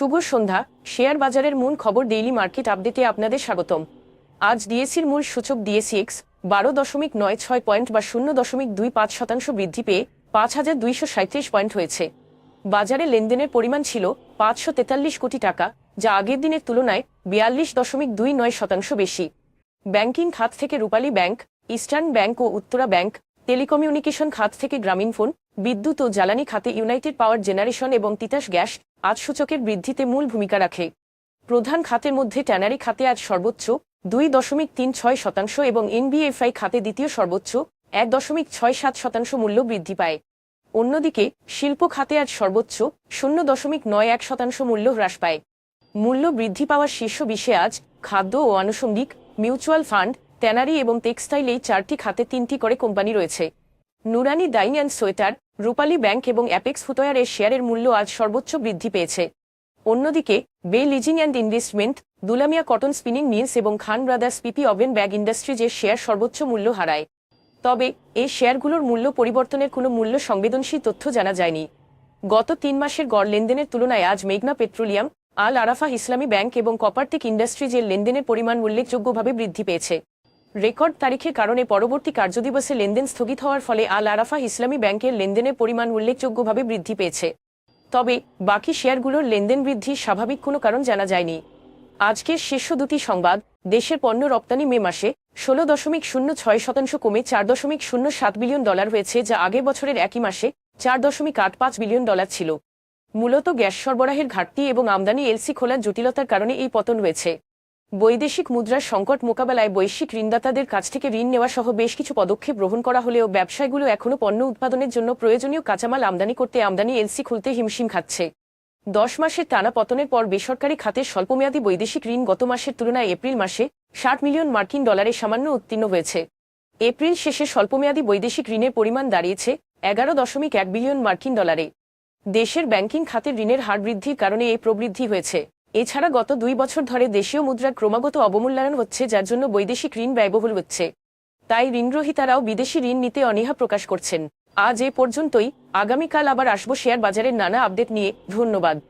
শুভ সন্ধ্যা। Share বাজারের মূল খবর ডেইলি মার্কেট আপডেটে আপনাদের স্বাগতম। আজ ডিএসির মূল সূচক ডিএসিএক্স বারো দশমিক নয় ছয় পয়েন্ট বা শূন্য দশমিক দুই পাঁচ শতাংশ বৃদ্ধি পেয়ে পাঁচ হাজার দুইশো সাঁত্রিশ পয়েন্ট হয়েছে। বাজারে লেনদেনের পরিমাণ ছিল পাঁচশো তেতাল্লিশ কোটি টাকা, যা আগের দিনের তুলনায় বিয়াল্লিশ দশমিক দুই নয় শতাংশ বেশি। ব্যাংকিং খাত থেকে রূপালী ব্যাংক, ইস্টার্ন ব্যাংক ও উত্তরা ব্যাংক টেলিকমিউনিকেশন খাত থেকে গ্রামীণ ফোন, বিদ্যুৎ ও জ্বালানি খাতে ইউনাইটেড পাওয়ার জেনারেশন এবং তিতাস গ্যাস আজ সূচকের বৃদ্ধিতে মূল ভূমিকা রাখে। প্রধান খাতের মধ্যে ট্যানারি খাতে আজ সর্বোচ্চ দুই দশমিক তিন ছয় শতাংশ এবং এনবিএফআই খাতে দ্বিতীয় সর্বোচ্চ এক দশমিক ছয় সাত শতাংশ মূল্য বৃদ্ধি পায়। অন্যদিকে, শিল্প খাতে আজ সর্বোচ্চ শূন্য দশমিক নয় এক শতাংশ মূল্য হ্রাস পায়। মূল্য বৃদ্ধি পাওয়ার শীর্ষ বিষয়ে আজ খাদ্য ও আনুষঙ্গিক, মিউচুয়াল ফান্ড ট্যানারি এবং টেক্সটাইল এই চারটি খাতে তিনটি করে কোম্পানি রয়েছে। Nurani Dyeing and Sweater, Rupali Bank এবং অ্যাপেক্স ফুটওয়ার এর শেয়ারের মূল্য আজ সর্বোচ্চ বৃদ্ধি পেয়েছে। অন্যদিকে, Bay Leasing and Investment, Dulamia Cotton Spinning Mills এবং Khan Brothers PP Woven Bag Industries এর শেয়ার সর্বোচ্চ মূল্য হারায়। তবে, এই শেয়ারগুলোর মূল্য পরিবর্তনের কোনো মূল্য সংবেদনশীল তথ্য জানা যায়নি। গত তিন মাসের গড় লেনদেনের তুলনায় আজ মেঘনা পেট্রোলিয়াম, আল আরাফা ইসলামী ব্যাংক এবং কপারটেক ইন্ডাস্ট্রিজ এর লেনদেনের পরিমাণ উল্লেখযোগ্যভাবে বৃদ্ধি পেয়েছে। রেকর্ড তারিখের কারণে পরবর্তী কার্যদিবসে লেনদেন স্থগিত হওয়ার ফলে আল আরাফা ইসলামী ব্যাংকের লেনদেনের পরিমাণ উল্লেখযোগ্যভাবে বৃদ্ধি পেয়েছে। তবে বাকি শেয়ারগুলোর লেনদেন বৃদ্ধির স্বাভাবিক কোনো কারণ জানা যায়নি। আজকের শীর্ষ দুটি সংবাদ, দেশের পণ্য রপ্তানি মে মাসে ষোলো দশমিক শূন্য ছয় শতাংশ কমে চার দশমিক শূন্য সাত বিলিয়ন ডলার হয়েছে, যা আগের বছরের একই মাসে চার দশমিক আট পাঁচ বিলিয়ন ডলার ছিল। মূলত গ্যাস সরবরাহের ঘাটতি এবং আমদানি এলসি খোলার জটিলতার কারণে এই পতন হয়েছে। বৈদেশিক মুদ্রার সংকট মোকাবেলায় বৈশ্বিক ঋণদাতাদের কাছ থেকে ঋণ নেওয়া সহ বেশ কিছু পদক্ষেপ গ্রহণ করা হলেও ব্যবসায়গুলো এখনও পণ্য উৎপাদনের জন্য প্রয়োজনীয় কাঁচামাল আমদানি করতে আমদানি এলসি খুলতে হিমশিম খাচ্ছে। দশ মাসের টানা পতনের পর বেসরকারি খাতের স্বল্পমেয়াদী বৈদেশিক ঋণ গত মাসের তুলনায় এপ্রিল মাসে ষাট মিলিয়ন মার্কিন ডলারে সামান্য উত্তীর্ণ হয়েছে। এপ্রিল শেষে স্বল্পমেয়াদী বৈদেশিক ঋণের পরিমাণ দাঁড়িয়েছে এগারো দশমিক এক বিলিয়ন মার্কিন ডলারে। দেশের ব্যাংকিং খাতের ঋণের হার বৃদ্ধির কারণে এই প্রবৃদ্ধি হয়েছে। এছাড়া গত দুই বছর ধরে দেশীয় মুদ্রার ক্রমাগত অবমূল্যায়ন হচ্ছে, যার জন্য বৈদেশিক ঋণ ব্যয়বহুল হচ্ছে। তাই ঋণগ্রহীতারাও বিদেশি ঋণ নিতে অনীহা প্রকাশ করছেন। আজ এ পর্যন্তই। আগামীকাল আবার আসব শেয়ার বাজারের নানা আপডেট নিয়ে। ধন্যবাদ।